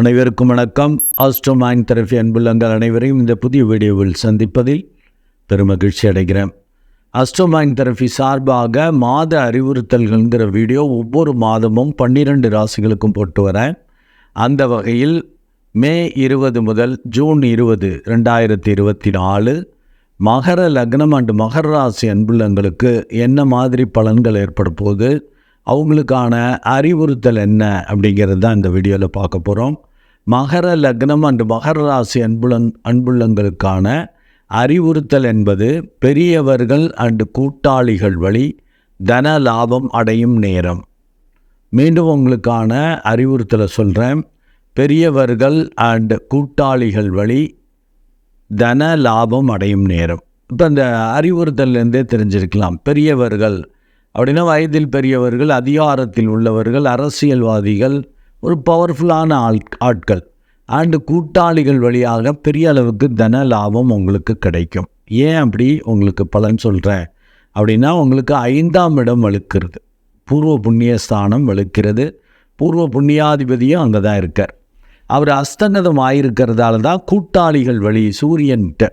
அனைவருக்கும் வணக்கம். ஆஸ்ட்ரோமைன் தெரபி அன்புள்ளங்கள் அனைவரையும் இந்த புதிய வீடியோவில் சந்திப்பதில் பெருமகிழ்ச்சி அடைகிறேன். அஸ்ட்ரோமைன் தெரபி சார்பாக மாத அறிவுறுத்தல்கள்ங்கிற வீடியோ ஒவ்வொரு மாதமும் பன்னிரெண்டு ராசிகளுக்கும் போட்டு வரேன். அந்த வகையில் மே இருபது முதல் ஜூன் இருபது ரெண்டாயிரத்தி இருபத்தி நாலு மகர லக்னம் அண்டு மகர ராசி அன்புள்ளங்களுக்கு என்ன மாதிரி பலன்கள் ஏற்பட போகுது? அவங்களுக்கான அறிவுறுத்தல் என்ன? அப்படிங்கிறது தான் இந்த வீடியோவில் பார்க்க போகிறோம் மகர லக்னம் அண்டு மகர ராசி அன்புலங் அன்புள்ளங்களுக்கான அறிவுறுத்தல் என்பது பெரியவர்கள் அண்டு கூட்டாளிகள் வழி தன லாபம் அடையும் நேரம். மீண்டும் உங்களுக்கான அறிவுறுத்தலை சொல்கிறேன் பெரியவர்கள் அண்டு கூட்டாளிகள் வழி தன லாபம் அடையும் நேரம். இப்போ இந்த அறிவுறுத்தல்லேருந்தே தெரிஞ்சிருக்கலாம். பெரியவர்கள் அப்படின்னா வயதில் பெரியவர்கள் அதிகாரத்தில் உள்ளவர்கள் அரசியல்வாதிகள் ஒரு பவர்ஃபுல்லான ஆள் ஆட்கள். அண்டு கூட்டாளிகள் வழியாக பெரிய அளவுக்கு தன லாபம் உங்களுக்கு கிடைக்கும். ஏன் அப்படி? உங்களுக்கு பலன் சொல்கிறேன் அப்படின்னா உங்களுக்கு ஐந்தாம் இடம் வலுக்கிறது. பூர்வ புண்ணிய ஸ்தானம் வலுக்கிறது. பூர்வ புண்ணியாதிபதியும் அங்கே தான் இருக்கார். அவர் அஸ்தங்கதம் ஆகியிருக்கிறதால தான் கூட்டாளிகள் வழி சூரியன்கிட்ட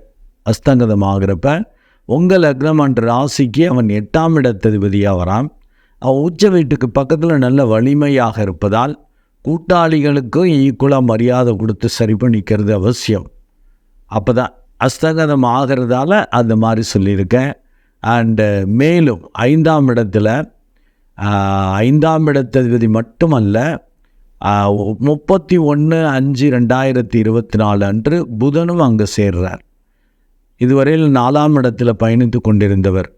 அஸ்தங்கதம் ஆகிறப்ப உங்கள் லக்னம் அன்று ராசிக்கு அவன் எட்டாம் இடத்ததிபதியாக வரான். அவன் உச்ச வீட்டுக்கு பக்கத்தில் நல்ல வலிமையாக இருப்பதால் கூட்டாளிகளுக்கும் ஈக்குவலாக மரியாதை கொடுத்து சரி பண்ணிக்கிறது அவசியம். அப்போ தான் அஸ்தகதம் ஆகிறதால அந்த மாதிரி சொல்லியிருக்கேன். அண்டு uh, மேலும் ஐந்தாம் இடத்துல ஐந்தாம் இடத்ததிபதி மட்டுமல்ல முப்பத்தி ஒன்று அஞ்சு ரெண்டாயிரத்தி இருபத்தி நாலு அன்று புதனும் அங்கே சேர்றார். இதுவரையில் நாலாம் இடத்துல பயணித்து கொண்டிருந்தவர்.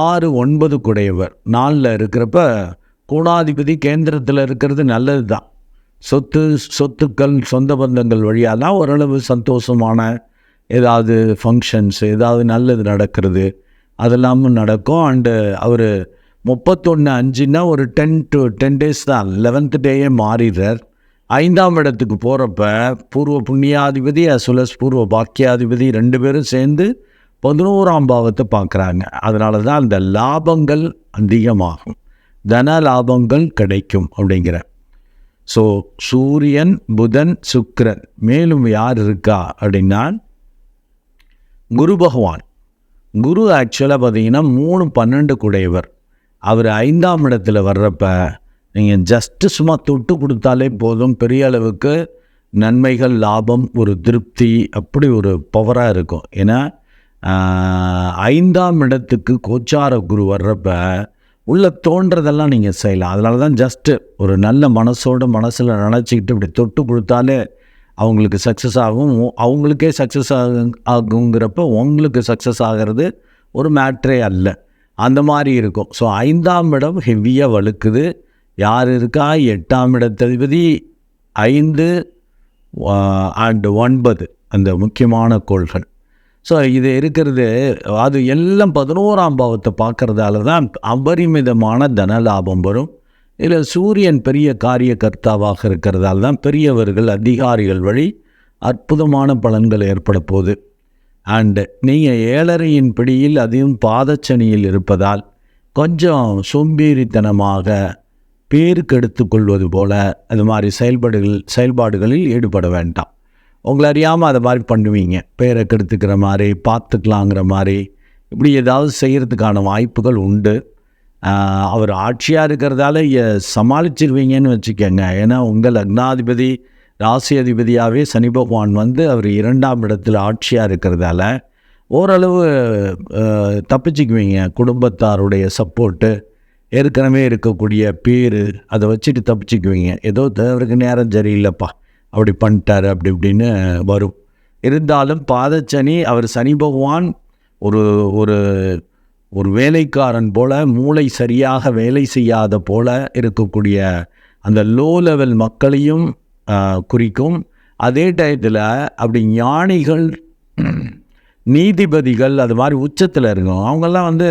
ஆறு ஒன்பது குடையவர் நாலில் இருக்கிறப்ப கூடாதிபதி கேந்திரத்தில் இருக்கிறது நல்லது தான் சொத்து சொத்துக்கள் சொந்த பந்தங்கள் வழியாக தான் ஓரளவு சந்தோஷமான ஏதாவது ஃபங்க்ஷன்ஸ் ஏதாவது நல்லது நடக்கிறது. அதெல்லாமும் நடக்கும். அண்டு அவர் முப்பத்தொன்று அஞ்சுன்னா ஒரு டென் டு டென் டேஸ் தான். லெவன்த் டேயே மாறிடுறார். ஐந்தாம் இடத்துக்கு போகிறப்ப பூர்வ புண்ணியாதிபதி அசுலஸ் பூர்வ பாக்கியாதிபதி ரெண்டு பேரும் சேர்ந்து பதினோராம் பாவத்தை பார்க்குறாங்க. அதனால தான் அந்த லாபங்கள் அதிகமாகும். தன லாபங்கள் கிடைக்கும் அப்படிங்கிற. ஸோ சூரியன் புதன் சுக்கரன் மேலும் யார் இருக்கா அப்படின்னா குரு பகவான். குரு ஆக்சுவலாக பார்த்தீங்கன்னா மூணு பன்னெண்டு குடையவர். அவர் ஐந்தாம் இடத்துல வர்றப்ப நீங்கள் ஜஸ்ட்டு சும்மா தொட்டு கொடுத்தாலே போதும். பெரிய அளவுக்கு நன்மைகள் லாபம் ஒரு திருப்தி அப்படி ஒரு பவராக இருக்கும். ஏன்னா ஐந்தாம் இடத்துக்கு கோச்சார குரு வர்றப்ப உள்ள தோன்றதெல்லாம் நீங்கள் செய்யலாம். அதனால தான் ஜஸ்ட்டு ஒரு நல்ல மனசோட மனசில் நினச்சிக்கிட்டு இப்படி தொட்டு கொடுத்தாலே அவங்களுக்கு சக்ஸஸ் ஆகும். அவங்களுக்கே சக்ஸஸ் ஆகு ஆகுங்கிறப்ப உங்களுக்கு சக்ஸஸ் ஆகிறது ஒரு மேட்ரே அல்ல. அந்த மாதிரி இருக்கும். ஸோ ஐந்தாம் இடம் ஹெவியாக வலுக்குது யார் இருக்கா? எட்டாம் இடத்ததிபதி ஐந்து அண்டு ஒன்பது. அந்த முக்கியமான கோள்கள். ஸோ இது இருக்கிறது அது எல்லாம் பதினோராம் பாவத்தை பார்க்கறதால தான் அபரிமிதமான தன லாபம் வரும். இதில் சூரியன் பெரிய காரிய கர்த்தாவாக இருக்கிறதால தான் பெரியவர்கள் அதிகாரிகள் வழி அற்புதமான பலன்கள் ஏற்பட போகுது. அண்டு நீங்கள் ஏழரையின் பிடியில் அதையும் பாதச்சனியில் இருப்பதால் கொஞ்சம் சோம்பேறித்தனமாக பேருக்கு எடுத்துக்கொள்வது போல அது மாதிரி செயல்பாடுகள் செயல்பாடுகளில் ஈடுபட வேண்டாம். உங்களை அறியாமல் அதை மாதிரி பண்ணுவீங்க. பேரை கெடுத்துக்கிற மாதிரி பார்த்துக்கலாங்கிற மாதிரி. இப்படி ஏதாவது செய்கிறதுக்கான வாய்ப்புகள் உண்டு. அவர் ஆட்சியாக இருக்கிறதால சமாளிச்சிருவீங்கன்னு வச்சுக்கோங்க. ஏன்னா உங்கள் லக்னாதிபதி ராசி அதிபதியாகவே சனி பகவான் வந்து அவர் இரண்டாம் இடத்தில் ஆட்சியாக இருக்கிறதால ஓரளவு தப்பிச்சுக்குவீங்க. குடும்பத்தாருடைய சப்போர்ட்டு ஏற்கனவே இருக்கக்கூடிய பேர் அதை வச்சுட்டு தப்பிச்சுக்குவீங்க. ஏதோ அவருக்கு நேரம் சரியில்லைப்பா. அப்படி பண்ணிட்டார் அப்படி இப்படின்னு வரும். இருந்தாலும் பாதச்சனி அவர் சனி பகவான் ஒரு ஒரு ஒரு வேலைக்காரன் போல் மூளை சரியாக வேலை செய்யாத போல் இருக்கக்கூடிய அந்த லோ லெவல் மக்களையும் குறிக்கும். அதே டயத்தில் அப்படி ஞானிகள் நீதிபதிகள் அது மாதிரி உச்சத்தில் இருக்கும் அவங்கெல்லாம் வந்து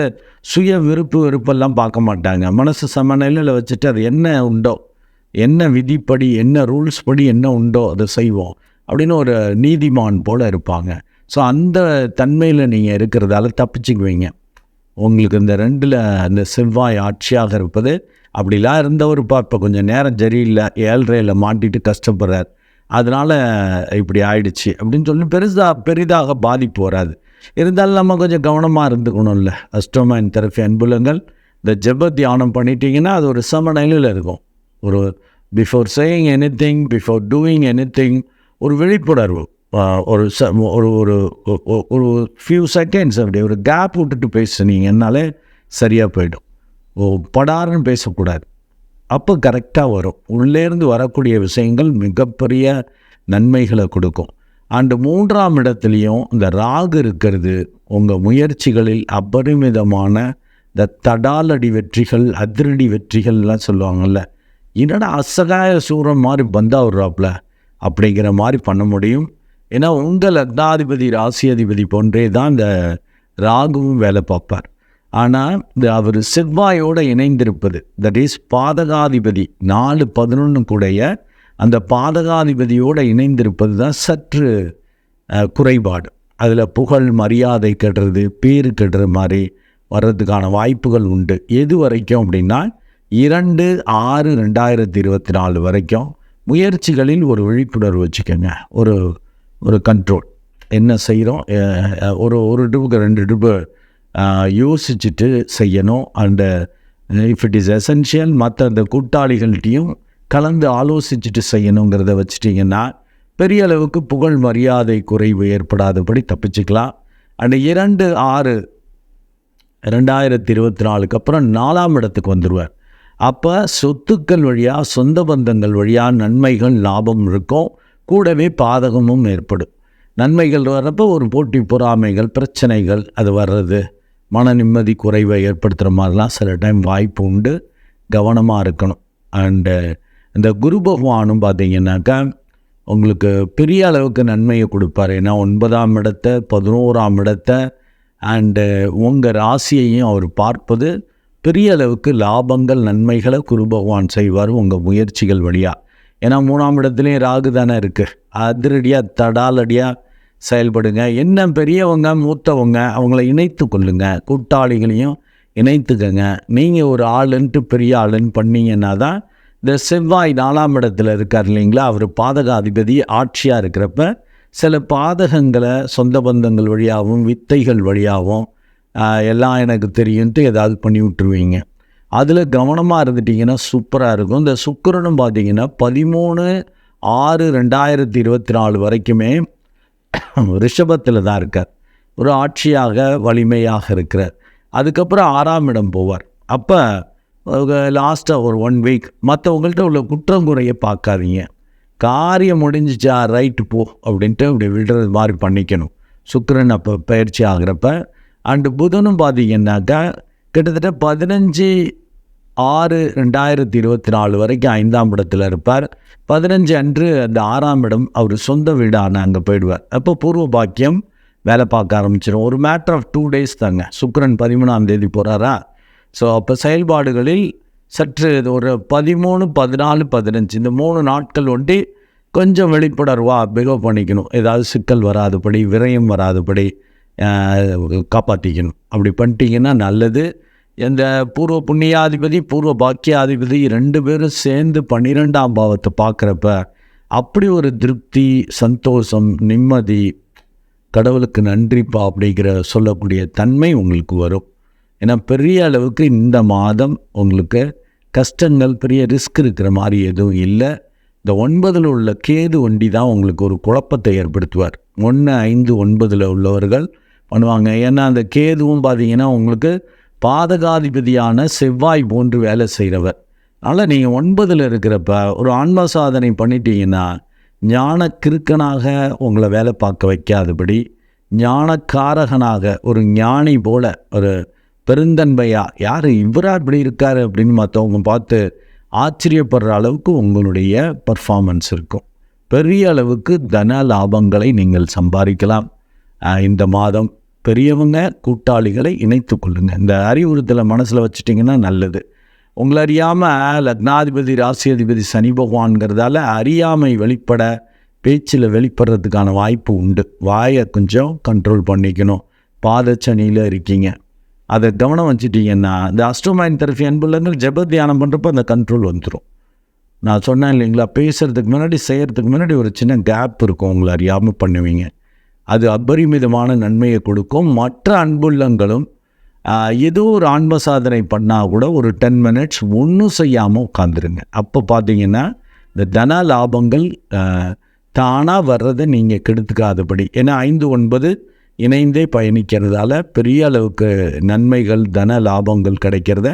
சுய விருப்பு வெறுப்பெல்லாம் பார்க்க மாட்டாங்க. மனசு சமநிலையில் வச்சுட்டு அது என்ன உண்டோ? என்ன விதிப்படி என்ன ரூல்ஸ் படி என்ன உண்டோ அதை செய்வோம் அப்படின்னு ஒரு நீதிமான் போல் இருப்பாங்க. ஸோ அந்த தன்மையில் நீங்கள் இருக்கிறதால தப்பிச்சுக்குவீங்க. உங்களுக்கு இந்த ரெண்டில் அந்த செவ்வாய் ஆட்சியாக இருப்பது அப்படிலாம் இருந்தவருப்பா இப்போ கொஞ்சம் நேரம் சரியில்லை ஏழ்றையில் மாட்டிட்டு கஷ்டப்படுறார். அதனால் இப்படி ஆயிடுச்சு அப்படின்னு சொல்லி பெருசாக பெரிதாக பாதிப்பு வராது. இருந்தாலும் நம்ம கொஞ்சம் கவனமாக இருந்துக்கணும்ல. அஸ்டோமைன் தெரப்பி அன்புலங்கள் இந்த ஜெப தியானம் பண்ணிட்டீங்கன்னா அது ஒரு சமநிலையில் இருக்கும். ஒரு before saying anything before doing anything ஒரு விழிப்புணர்வு. ஒரு ச ஒரு ஒரு ஒரு ஃபியூ செகண்ட்ஸ் அப்படி ஒரு கேப் விட்டுட்டு பேசுனீங்கன்னாலே சரியாக போயிடும். ஓ படாருன்னு பேசக்கூடாது. அப்போ கரெக்டாக வரும். உள்ளேருந்து வரக்கூடிய விஷயங்கள் மிகப்பெரிய நன்மைகளை கொடுக்கும். அண்டு மூன்றாம் இடத்துலையும் இந்த ராகு இருக்கிறது. உங்கள் முயற்சிகளில் அபரிமிதமான இந்த தடாலடி வெற்றிகள் அதிரடி வெற்றிகள்லாம் சொல்லுவாங்கள்ல என்னடா அசகாய சூரன் மாதிரி பந்தா விடுறாப்புல? அப்படிங்கிற மாதிரி பண்ண முடியும். ஏன்னா உங்கள் லக்னாதிபதி ராசி அதிபதி போன்றே தான் இந்த ராகுவும் வேலை பார்ப்பார். ஆனால் இந்த அவர் செவ்வாயோடு இணைந்திருப்பது தட் இஸ் பாதகாதிபதி நாலு பதினொன்று கூடைய அந்த பாதகாதிபதியோடு இணைந்திருப்பது தான் சற்று குறைபாடு. அதில் புகழ் மரியாதை கெடுறது பேர் கெடுற மாதிரி வர்றதுக்கான வாய்ப்புகள் உண்டு. எது வரைக்கும் அப்படின்னா இரண்டு ஆறு ரெண்டாயிரத்தி இருபத்தி நாலு வரைக்கும் முயற்சிகளில் ஒரு விழிப்புணர்வு வச்சுக்கோங்க. ஒரு ஒரு கண்ட்ரோல் என்ன செய்கிறோம் ஒரு ஒரு டிப்புக்கு ரெண்டு டிப்பு யோசிச்சுட்டு செய்யணும். And if it is essential மற்ற அந்த கூட்டாளிகள்கிட்டையும் கலந்து ஆலோசிச்சுட்டு செய்யணுங்கிறத வச்சுட்டிங்கன்னா பெரிய அளவுக்கு புகழ் மரியாதை குறைவு ஏற்படாதபடி தப்பிச்சுக்கலாம். அண்ட் இரண்டு ஆறு ரெண்டாயிரத்தி இருபத்தி நாலுக்கு அப்புறம் நாலாம் இடத்துக்கு வந்துடுவார் அப்போ சொத்துக்கள் வழியாக சொந்த பந்தங்கள் வழியாக நன்மைகள் லாபம் இருக்கும். கூடவே பாதகமும் ஏற்படும். நன்மைகள் வர்றப்போ ஒரு போட்டி பொறாமைகள் பிரச்சனைகள் அது வர்றது. மன நிம்மதி குறைவை ஏற்படுத்துகிற மாதிரிலாம் சில டைம் வாய்ப்பு உண்டு. கவனமாக இருக்கணும். அண்டு இந்த குரு பகவானும் பார்த்தீங்கன்னாக்கா உங்களுக்கு பெரிய அளவுக்கு நன்மையை கொடுப்பார். ஏன்னா ஒன்பதாம் இடத்தை பதினோராம் இடத்தை அண்டு உங்கள் ராசியையும் அவர் பார்ப்பது பெரிய அளவுக்கு லாபங்கள் நன்மைகளை குரு பகவான் செய்வார் உங்கள் முயற்சிகள் வழியாக ஏன்னா மூணாம் இடத்துலையும் ராகு தானே இருக்குது அதிரடியாக தடாலடியாக செயல்படுங்க. என்ன பெரியவங்க மூத்தவங்க அவங்கள இணைத்து கொள்ளுங்க. கூட்டாளிகளையும் இணைத்துக்கங்க. நீங்கள் ஒரு ஆளுன்ட்டு பெரிய ஆளுன்னு பண்ணீங்கன்னா தான் இந்த செவ்வாய் நாலாம் இடத்துல இருக்கார் இல்லைங்களா அவர் பாதகாதிபதி ஆட்சியாக இருக்கிறப்ப சில பாதகங்களை சொந்த பந்தங்கள் வழியாகவும் வித்தைகள் வழியாகவும் எல்லாம் எனக்கு தெரியும்ட்டு ஏதாவது பண்ணி விட்டுருவீங்க. அதில் கவனமாக இருந்துட்டிங்கன்னா சூப்பராக இருக்கும். இந்த சுக்கரனும் பார்த்தீங்கன்னா பதிமூணு ஆறு ரெண்டாயிரத்தி இருபத்தி நாலு வரைக்குமே ரிஷபத்தில் தான் இருக்கார். ஒரு ஆட்சியாக வலிமையாக இருக்கிறார். அதுக்கப்புறம் ஆறாம் இடம் போவார். அப்போ லாஸ்ட்டாக ஒரு ஒன் வீக் மற்றவங்கள்ட்ட உள்ள குற்றம் குறைய பார்க்காதீங்க. காரியம் முடிஞ்சிச்சா ரைட்டு போ அப்படின்ட்டு அப்படி விடுறது மாதிரி பண்ணிக்கணும். சுக்கரன் அப்போ பயிற்சி ஆகிறப்ப அண்டு புதனும் பார்த்தீங்கன்னாக்கா கிட்டத்தட்ட பதினஞ்சு ஆறு ரெண்டாயிரத்தி இருபத்தி நாலு வரைக்கும் ஐந்தாம் இடத்துல இருப்பார். பதினஞ்சு அன்று அந்த ஆறாம் இடம் அவர் சொந்த வீடான அங்கே போயிடுவார். அப்போ பூர்வ பாக்கியம் வேலை பார்க்க ஆரம்பிச்சிடும் ஒரு மேட்ரு ஆஃப் டூ டேஸ் தாங்க. சுக்கரன் பதிமூணாம் தேதி போகிறாரா ஸோ அப்போ செயல்பாடுகளில் சற்று இது ஒரு பதிமூணு பதினாலு பதினஞ்சு இந்த மூணு நாட்கள் ஒட்டி கொஞ்சம் வெளிப்புடர்வா பிகவ் பண்ணிக்கணும். ஏதாவது சிக்கல் வராதபடி விரயம் வராதபடி காப்பாற்றிக்கணும் அப்படி பண்ணிட்டீங்கன்னா நல்லது. இந்த பூர்வ புண்ணியாதிபதி பூர்வ பாக்கியாதிபதி ரெண்டு பேரும் சேர்ந்து பன்னிரெண்டாம் பாவத்தை பார்க்குறப்ப அப்படி ஒரு திருப்தி சந்தோஷம் நிம்மதி கடவுளுக்கு நன்றிப்பா அப்படிங்கிற சொல்லக்கூடிய தன்மை உங்களுக்கு வரும். ஏன்னா பெரிய அளவுக்கு இந்த மாதம் உங்களுக்கு கஷ்டங்கள் பெரிய ரிஸ்க் இருக்கிற மாதிரி எதுவும் இல்லை. இந்த ஒன்பதில் உள்ள கேது ஒண்டி தான் உங்களுக்கு ஒரு குழப்பத்தை ஏற்படுத்துவார். ஒன்று ஐந்து ஒன்பதில் உள்ளவர்கள் பண்ணுவாங்க. ஏன்னா அந்த கேதுவும் பார்த்தீங்கன்னா உங்களுக்கு பாதகாதிபதியான செவ்வாய் போன்று வேலை செய்கிறவர் அதனால் நீங்கள் ஒன்பதில் இருக்கிறப்ப ஒரு ஆன்ம சாதனை பண்ணிட்டீங்கன்னா ஞான கிறுக்கனாக உங்களை வேலை பார்க்க வைக்காதபடி ஞானக்காரகனாக ஒரு ஞானி போல ஒரு பெருந்தன்மையாக யார் இவரா இப்படி இருக்கார் அப்படின்னு மற்றவங்க பார்த்து ஆச்சரியப்படுற அளவுக்கு உங்களுடைய பர்ஃபார்மன்ஸ் இருக்கும். பெரிய அளவுக்கு தன லாபங்களை நீங்கள் சம்பாதிக்கலாம். இந்த மாதம் பெரியவங்க கூட்டாளிகளை இணைத்து கொள்ளுங்கள் இந்த அறிவுறுத்தலை மனசில் வச்சுட்டிங்கன்னா நல்லது. உங்களை அறியாமல் லக்னாதிபதி ராசியாதிபதி சனி பகவான்கிறதால அறியாமை வெளிப்பட பேச்சில் வெளிப்படுறதுக்கான வாய்ப்பு உண்டு. வாயை கொஞ்சம் கண்ட்ரோல் பண்ணிக்கணும். பாதச்சனியில் இருக்கீங்க. அதை கவனம் வச்சுட்டிங்கன்னா இந்த அஸ்ட்ரோமைன் தெரப்பி அன்புள்ளங்கள் ஜப தியானம் பண்ணுறப்போ அந்த கண்ட்ரோல் வந்துடும் நான் சொன்னேன் இல்லைங்களா பேசுகிறதுக்கு முன்னாடி செய்கிறதுக்கு முன்னாடி ஒரு சின்ன கேப் இருக்கும். உங்களை அறியாமல் பண்ணுவீங்க. அது அபரிமிதமான நன்மையை கொடுக்கும். மற்ற அன்புள்ளங்களும் ஏதோ ஒரு ஆன்ம சாதனை பண்ணால் கூட ஒரு டென் மினிட்ஸ் ஒன்றும் செய்யாமல் உட்காந்துருங்க அப்போ பார்த்தீங்கன்னா இந்த தன லாபங்கள் தானாக வர்றதை நீங்கள் கெடுத்துக்காதபடி. ஏன்னா ஐந்து ஒன்பது இணைந்தே பயணிக்கிறதால பெரிய அளவுக்கு நன்மைகள் தன லாபங்கள் கிடைக்கிறத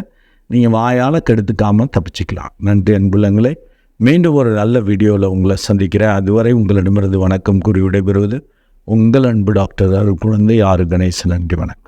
நீங்கள் வாயால் கெடுத்துக்காமல் தப்பிச்சுக்கலாம். நன்றி அன்புள்ளங்களே. மீண்டும் ஒரு நல்ல வீடியோவில் உங்களை சந்திக்கிறேன். அதுவரை உங்களிடமிருந்து வணக்கம் கூறி விடைபெறுவது உங்கள் அன்பு டாக்டர் அருள் குழந்தை ஆறு கணேசன் நன்றி வணக்கம்.